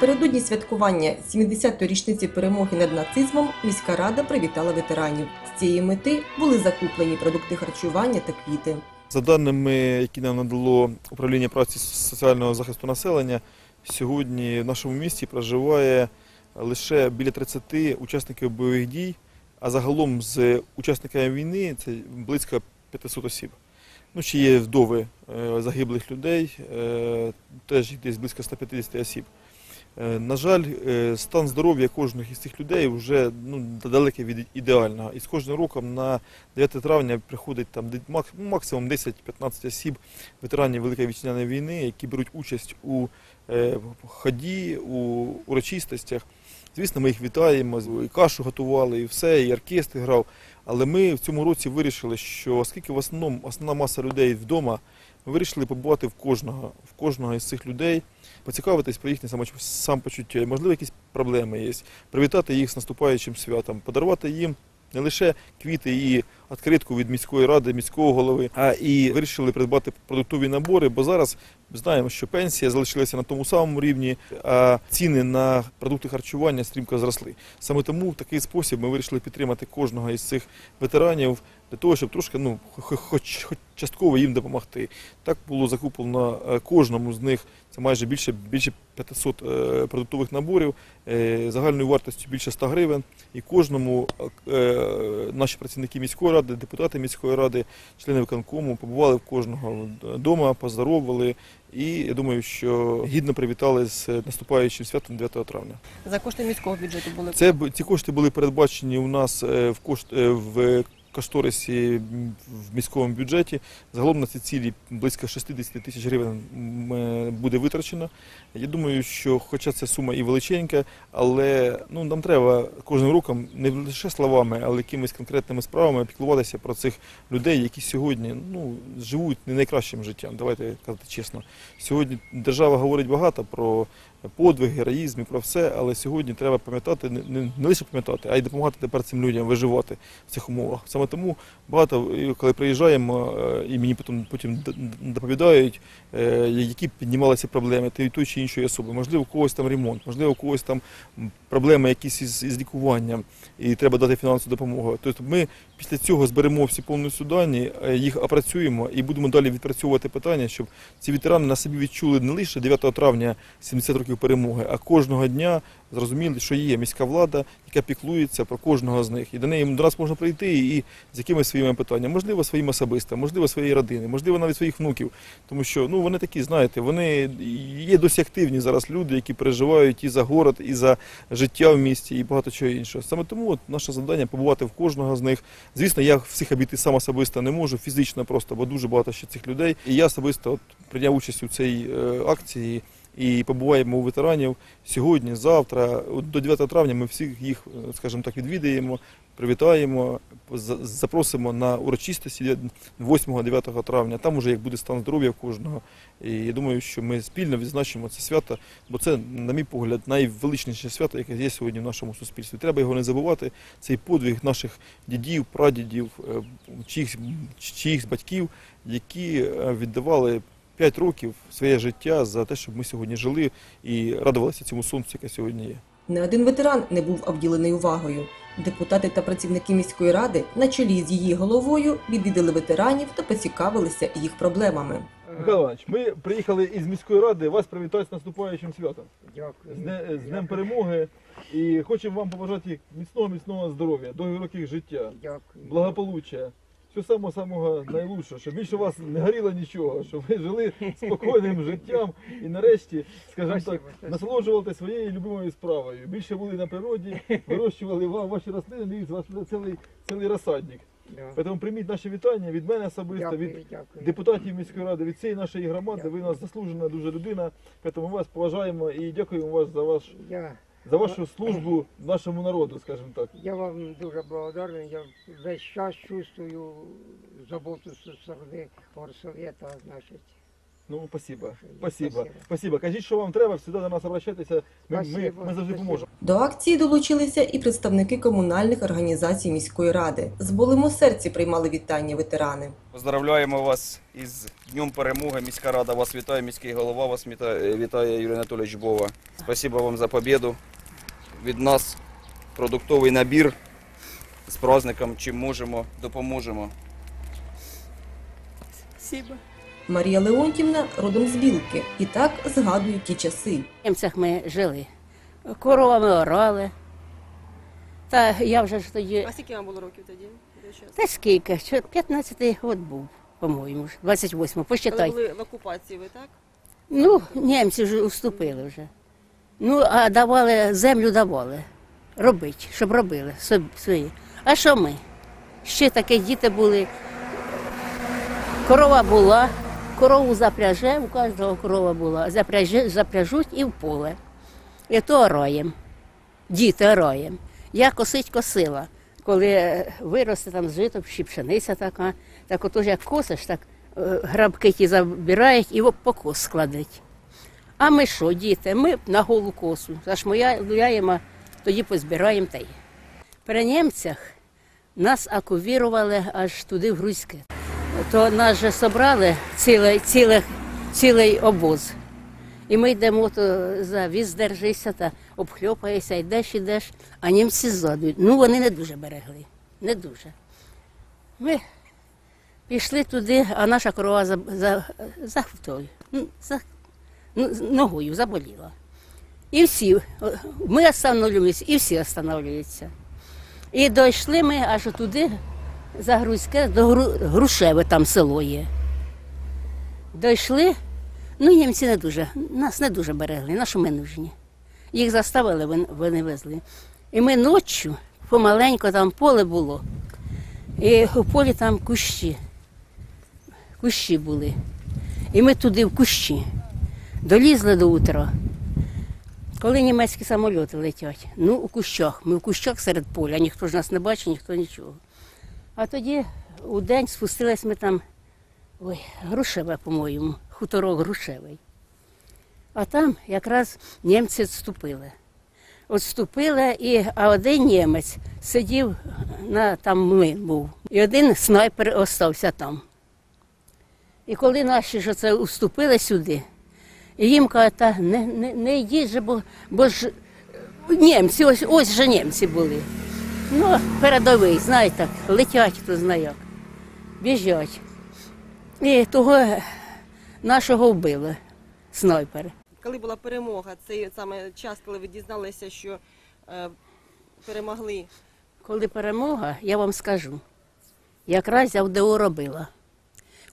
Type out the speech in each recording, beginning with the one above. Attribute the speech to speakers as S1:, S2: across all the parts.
S1: Напередодні святкування 70-ї річниці перемоги над нацизмом міська рада привітала ветеранів. З цієї мети були закуплені продукти харчування та квіти.
S2: За даними, які нам надало управління праці соціального захисту населення, сьогодні в нашому місті проживає лише біля 30 учасників бойових дій, а загалом з учасниками війни це близько 500 осіб. Ну, ще є вдови е, загиблих людей, е, теж десь близько 150 осіб. Е, На жаль, е, стан здоров'я кожного із цих людей вже ну, далекий від ідеального. І з кожним роком на 9 травня приходить там ну, максимум 10-15 осіб ветеранів Великої вітчизняної війни, які беруть участь у е, ході, у урочистостях. Звісно, ми їх вітаємо, і кашу готували, і все, і оркестр грав. Але ми в цьому році вирішили, що оскільки в основному основна маса людей вдома, ми вирішили побувати в кожного, в кожного із цих людей, поцікавитись про їхнє самопочуття, можливо, якісь проблеми є, привітати їх з наступаючим святом, подарувати їм не лише квіти і відкритку від міської ради, міського голови, а і вирішили придбати продуктові набори, бо зараз знаємо, що пенсія залишилася на тому самому рівні, а ціни на продукти харчування стрімко зросли. Саме тому в такий спосіб ми вирішили підтримати кожного із цих ветеранів для того, щоб трошки, ну, хоч, хоч частково їм допомогти. Так було закуплено е, кожному з них це майже більше, більше 500 е, продуктових наборів е, загальною вартістю більше 100 гривень. І кожному наші працівники міської ради, депутати міської ради, члени виконкому побували в кожного дома, поздоровували. І я думаю, що гідно привітали з наступаючим святом 9 травня.
S1: За кошти міського бюджету були
S2: Це ці кошти були передбачені у нас е, в кошт е, в кошторисі в міському бюджеті. Загалом на ці цілі близько 60 тисяч гривень е, буде витрачено. Я думаю, що, хоча ця сума і величенька, але ну нам треба кожним роком не лише словами, але якимись конкретними справами піклуватися про цих людей, які сьогодні ну живуть не найкращим життям. Давайте казати чесно. Сьогодні держава говорить багато про подвиг, героїзм і про все, але сьогодні треба пам'ятати, не, не, лише пам'ятати, а й допомагати тепер цим людям виживати в цих умовах. Саме тому багато, коли приїжджаємо, е, і мені потім, потім доповідають, е, які піднімалися проблеми тієї чи іншої особи. Можливо, у когось там ремонт, можливо, у когось там проблеми якісь із, із лікуванням, і треба дати фінансову допомогу. Тобто ми після цього зберемо всі повністю дані, е, їх опрацюємо і будемо далі відпрацьовувати питання, щоб ці ветерани на собі відчули не лише 9 травня 70 років перемоги, а кожного дня зрозуміли, що є міська влада, яка піклується про кожного з них. І до неї до нас можна прийти і з якимись своїми питаннями, можливо, своїм особистим, можливо, своєї родини, можливо, навіть своїх внуків. Тому що ну вони такі, знаєте, вони є досі активні зараз люди, які переживають і за город, і за життя в місті, і багато чого іншого. Саме тому от наше завдання побувати в кожного з них. Звісно, я всіх обійти сам особисто не можу, фізично просто, бо дуже багато ще цих людей. І я особисто от, прийняв участь у цій е, акції. І побуваємо у ветеранів сьогодні, завтра. До 9 травня ми всіх їх, е, скажімо так, відвідаємо, привітаємо, за- запросимо на урочистості 8-9 травня. Там уже як буде стан здоров'я кожного. І я думаю, що ми спільно відзначимо це свято, бо це, на мій погляд, найвеличніше свято, яке є сьогодні в нашому суспільстві. Треба його не забувати. Цей подвиг наших дідів, прадідів, е, чиїхсь, чиїхсь батьків, які е, віддавали 5 років своє життя за те, щоб ми сьогодні жили і радувалися цьому сонцю, яке сьогодні є.
S1: Не один ветеран не був обділений увагою. Депутати та працівники міської ради на чолі з її головою відвідали ветеранів та поцікавилися їх проблемами.
S2: Михайло Іванович, ми приїхали із міської ради вас привітати з наступаючим святом.
S3: Дякую.
S2: З, дне- з Днем перемоги. І хочемо вам побажати міцного, міцного здоров'я, довгих років життя,
S3: Дякую.
S2: благополуччя. Все самого самого найлучшого, щоб більше у вас не горіло нічого, щоб ви жили спокійним життям і нарешті, скажімо так, насолоджувалися своєю любимою справою. Більше були на природі, вирощували ва- ваші рослини, дивіться, у вас цілий, цілий розсадник.
S3: Да.
S2: Тому прийміть наші вітання від мене особисто, від
S3: Дякую, дякую.
S2: депутатів міської ради, від цієї нашої громади. Ви у нас заслужена дуже людина, тому ми вас поважаємо і дякуємо вас за ваш
S3: Я,
S2: за вашу службу нашому народу, скажімо так.
S3: я вам дуже благодарний. Я весь час чувствую заботу со сторони горсовета, значить.
S2: Ну, спасибо.
S3: Спасибо.
S2: Спасибо. Спасибо. Кажіть, що вам треба, завжди до нас обращайтеся. Ми, ми, ми завжди поможемо.
S1: До акції долучилися і представники комунальних організацій міської ради. З болем у серці приймали вітання ветерани.
S4: Поздравляємо вас із Днем перемоги. Міська рада вас вітає, міський голова вас вітає, вітає Юрій Анатолійович Бова. Спасибо вам за побіду. Від нас продуктовий набір з праздником, чим можемо, допоможемо.
S5: Спасибо.
S1: Марія Леонтівна родом з Білки і так згадує ті часи.
S5: В Німцях ми жили. Коровами орали. Та я вже ж тоді.
S6: А скільки вам було років тоді?
S5: Та скільки? 15-й год був, по-моєму, 28
S6: Коли
S5: посчитай.
S6: були в окупації, ви так?
S5: Ну, німці вже уступили вже. Ну, а давали, землю давали. Робити, щоб робили свої. А що ми? Ще такі діти були. Корова була, корову запряже, у кожного корова була, запряже, запряжуть і в поле. І то ороєм. Діти ороєм. Я косить косила. Коли е, виросте там жито, чи пшениця така, так отож як косиш, так е, грабки ті забирають і в покос складуть. А ми що, діти? Ми на голу косу. Зашмояємо, тоді позбираємо та й. При німцях нас акувірували аж туди в Грузьке. То нас же собрали цілий, цілий, цілий обоз. І ми йдемо то за віз держися та обхльопаєшся, йдеш, йдеш, а німці ззаду. Ну, вони не дуже берегли. Не дуже. Ми пішли туди, а наша корова за, за, за, ну, за ну, з- ногою заболіла. І всі, ми остановлюємося, і всі останавливаються. І дійшли ми аж туди, за Грузьке, до Грушеве, там село є. Дійшли, ну німці не дуже, нас не дуже берегли, на що ми нужні. Їх заставили, вони- везли. І ми ночі, помаленько там поле було, і у полі там кущі. Кущі були. І ми туди в кущі. Долізли до утра. Коли німецькі самоліти летять, ну у кущах. Ми в кущах серед поля, ніхто ж нас не бачить, ніхто нічого. А тоді у день спустились ми там, ой, Грушеве, по-моєму, хуторок Грушевий. А там якраз німці відступили. Отступили, і, а один німець сидів на там млин був. І один снайпер остався там. І коли наші ж це уступили сюди, і їм кажуть, та не, не, не же, бо, бо ж німці, ось, ось же німці були. Ну, передовий, знаєте, летять, хто знає як. Біжать. І того нашого вбили, снайпери.
S6: Коли була перемога, цей саме час, коли ви дізналися, що е, перемогли.
S5: Коли перемога, я вам скажу, якраз я в ДО робила.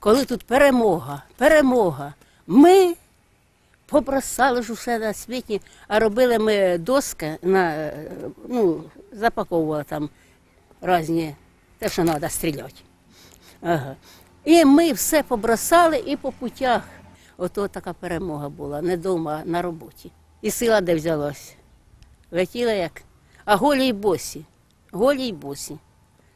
S5: Коли тут перемога, перемога, ми попросали ж усе на світі, а робили ми доски на, е, ну, запаковували там різні, те, що треба стріляти. Ага. І ми все побросали і по путях. Ото така перемога була, не вдома, а на роботі. І сила де взялась. Летіла як, а голі й босі. Голі й босі.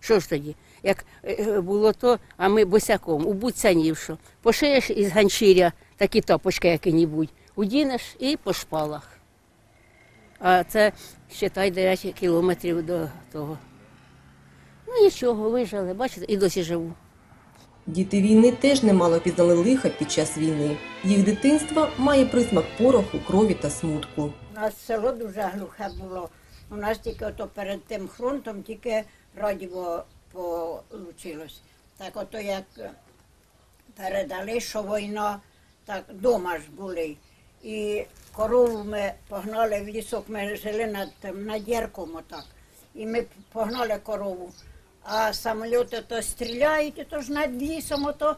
S5: Що ж тоді? Як е, е, було то, а ми босяком, у буцянів, що пошиєш із ганчіря такі топочки які-небудь, удінеш і по шпалах. А це, считай, 9 кілометрів до того. Ну нічого, вижили, бачите, і досі живу.
S1: Діти війни теж немало пізнали лиха під час війни. Їх дитинство має присмак пороху, крові та смутку.
S7: У нас село дуже глухе було. У нас тільки ото перед тим фронтом тільки радіо получилось. Так ото як передали, що війна, так дома ж були. І корову ми погнали в лісок, ми жили над, тим, над Ярком отак. І ми погнали корову. А самоліти то стріляють, і то ж над лісом ото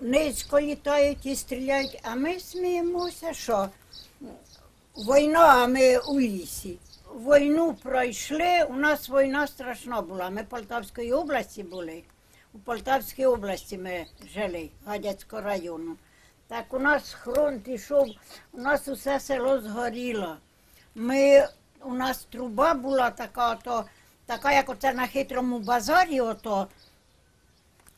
S7: низько літають і стріляють. А ми сміємося, що Війна, а ми у лісі. Війну пройшли, у нас війна страшна була. Ми в Полтавській області були. У Полтавській області ми жили, Гадяцького району. Так у нас фронт ішов, у нас усе село згоріло. Ми, у нас труба була така, то, така, як оце на хитрому базарі, ото,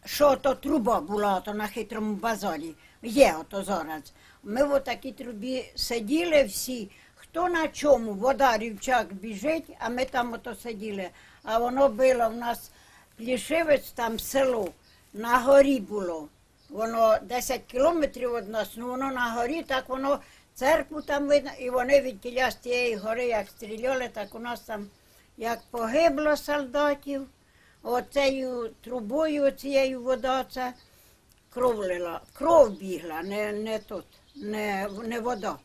S7: що то труба була ото на хитрому базарі. Є ото зараз. Ми в такій трубі сиділи всі, хто на чому, вода рівчак біжить, а ми там ото сиділи. А воно було в нас Плішивець, там село, на горі було. Воно 10 кілометрів від нас, ну воно на горі, так воно церкву там видно, і вони від тіля з тієї гори, як стріляли, так у нас там як погибло солдатів, оцею трубою, цією вода, це кров лила, кров бігла, не, не тут, не, не вода.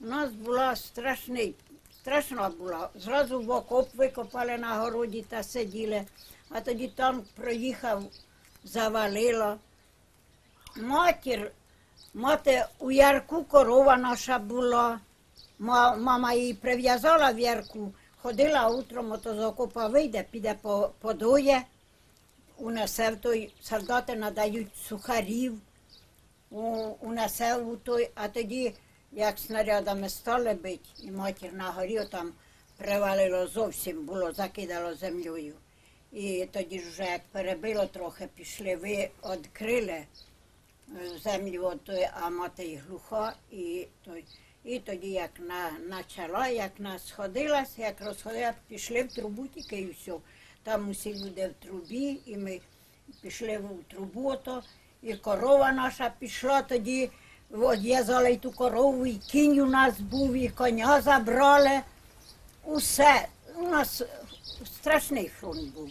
S7: У нас була страшний, страшна була. Зразу в окоп викопали на городі та сиділи, а тоді там проїхав, завалило. Матір, мати у ярку корова наша була. Мама її прив'язала в ярку, ходила утром, ото з окопа вийде, піде по, подоє, унесе в той, солдати надають сухарів, унесе у той, а тоді, як снарядами стали бить, і матір на горі там привалило зовсім, було, закидало землею. І тоді вже як перебило трохи, пішли, ви відкрили землю, от а мати й глуха, і той. І тоді, як на, почала, як нас сходилась, як розходила, пішли в трубу тільки і все. Там усі люди в трубі, і ми пішли в трубу, ото, і корова наша пішла тоді, одв'язали ту корову, і кінь у нас був, і коня забрали. Усе. У нас страшний фронт був.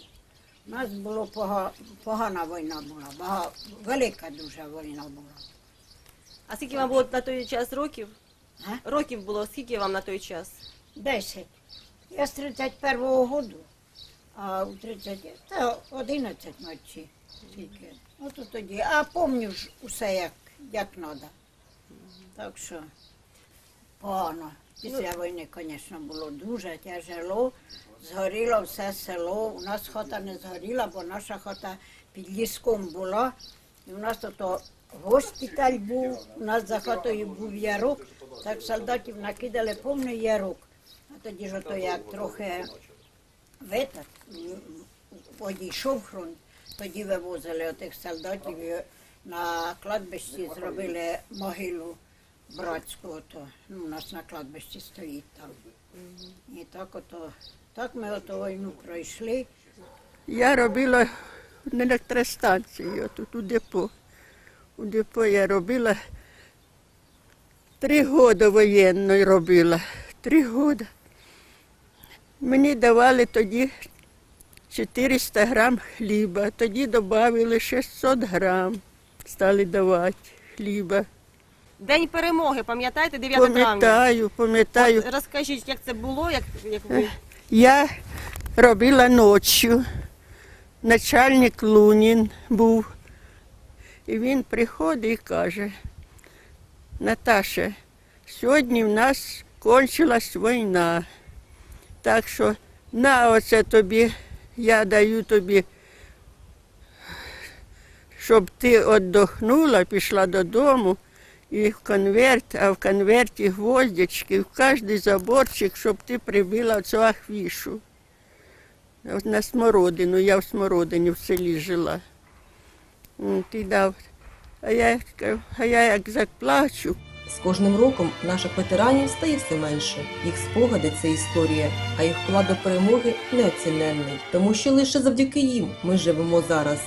S7: У нас було пога- погана війна була, бага- велика дуже війна була.
S6: А скільки вам було на той час років?
S7: А?
S6: Років було, скільки вам на той час?
S7: Десять. Я з 31-го году, а у 30, та 11 ночі тільки. Ото тоді. А пам'ятаю ж усе як, як треба. Так що погано. Після війни, звісно, було дуже тяжело. Згоріло все село. У нас хата не згоріла, бо наша хата під ліском була. І у нас тут госпіталь був, у нас за хатою був ярок, так солдатів накидали повний ярок. А тоді ж ото як трохи витак, одійшов фронт, тоді вивозили отих солдатів і на кладбищі зробили могилу братську, ото, ну, у нас на кладбищі стоїть там. І так ото, так ми ото війну пройшли.
S8: Я робила на електростанції, тут у депо. У депо я робила три роки воєнної робила. Три роки. Мені давали тоді 400 грам хліба, тоді додали 600 грам, стали давати хліба.
S6: День перемоги, пам'ятаєте, 9 травня?
S8: Пам'ятаю, пам'ятаю.
S6: Розкажіть, як це було, як, як ви
S8: Я робила ночі. Начальник Лунін був. І він приходить і каже, Наташа, сьогодні в нас кончилась війна. Так що на оце тобі, я даю тобі, щоб ти віддохнула, пішла додому. І в конверт, а в конверті гвоздячки, в кожний заборчик, щоб ти прибила цю ахвішу. На смородину, я в смородині в селі жила. Ти дав. А я, а я як заплачу.
S1: З кожним роком наших ветеранів стає все менше. Їх спогади це історія, а їх вклад до перемоги неоціненний, тому що лише завдяки їм ми живемо зараз.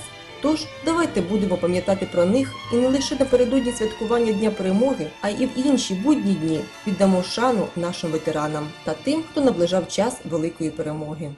S1: Тож давайте будемо пам'ятати про них і не лише напередодні святкування Дня перемоги, а й в інші будні дні віддамо шану нашим ветеранам та тим, хто наближав час великої перемоги.